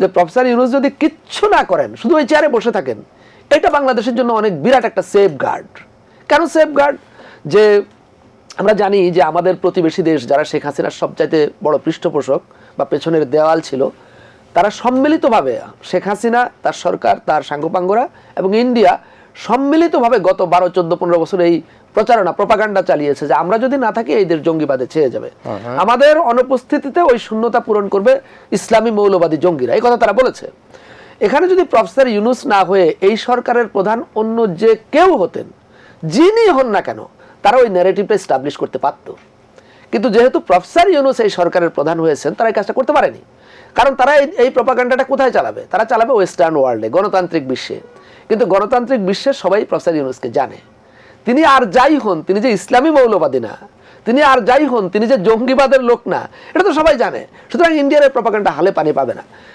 যে প্রফেসর ইউনুস যদি কিচ্ছু না করেন, শুধু ওই চেয়ারে বসে থাকেন, এটা বাংলাদেশের জন্য অনেক বিরাট একটা সেফ গার্ড কেন সেফ গার্ড যে আমরা জানি যে আমাদের প্রতিবেশী দেশ, যারা শেখ হাসিনার সবচাইতে বড় পৃষ্ঠপোষক বা পেছনের দেওয়াল ছিল তারা সম্মিলিতভাবে শেখ হাসিনা তার সরকার তার সাঙ্গপাঙ্গরা এবং ইন্ডিয়া সম্মিলিতভাবে গত বারো চোদ্দ পনেরো বছর এই প্রচারণা প্রপাগান্ডা চালিয়েছে যে আমরা যদি না থাকি এই দেশ জঙ্গিবাদে ছেয়ে যাবে। আমাদের অনুপস্থিতিতে ওই শূন্যতা পূরণ করবে ইসলামী মৌলবাদী জঙ্গিরা। এই কথা তারা বলেছে। এখানে যদি প্রফেসর ইউনুস না হয়ে এই সরকারের প্রধান অন্য যে কেউ হতেন যিনি হন না কেন তারা ওই ন্যারেটিভটা স্টাবলিশ করতে পারত। কিন্তু যেহেতু প্রফেসর ইউনুস এই সরকারের প্রধান হয়েছেন, তারা এই কাজটা করতে পারেনি। কারণ তারা এই- প্রপাগান্ডাটা কোথায় চালাবে? তারা চালাবে ওয়েস্টার্ন ওয়ার্ল্ডে, গণতান্ত্রিক বিশ্বে। কিন্তু গণতান্ত্রিক বিশ্বের সবাই প্রফেসর ইউনুসকে জানে। তিনি আর যাই হন, তিনি যে ইসলামী মৌলবাদী না, তিনি আর যাই হন, তিনি যে জঙ্গিবাদের লোক না, এটা তো সবাই জানে। সুতরাং ইন্ডিয়ার এই প্রপাগান্ডা হালে পানি পাবে না।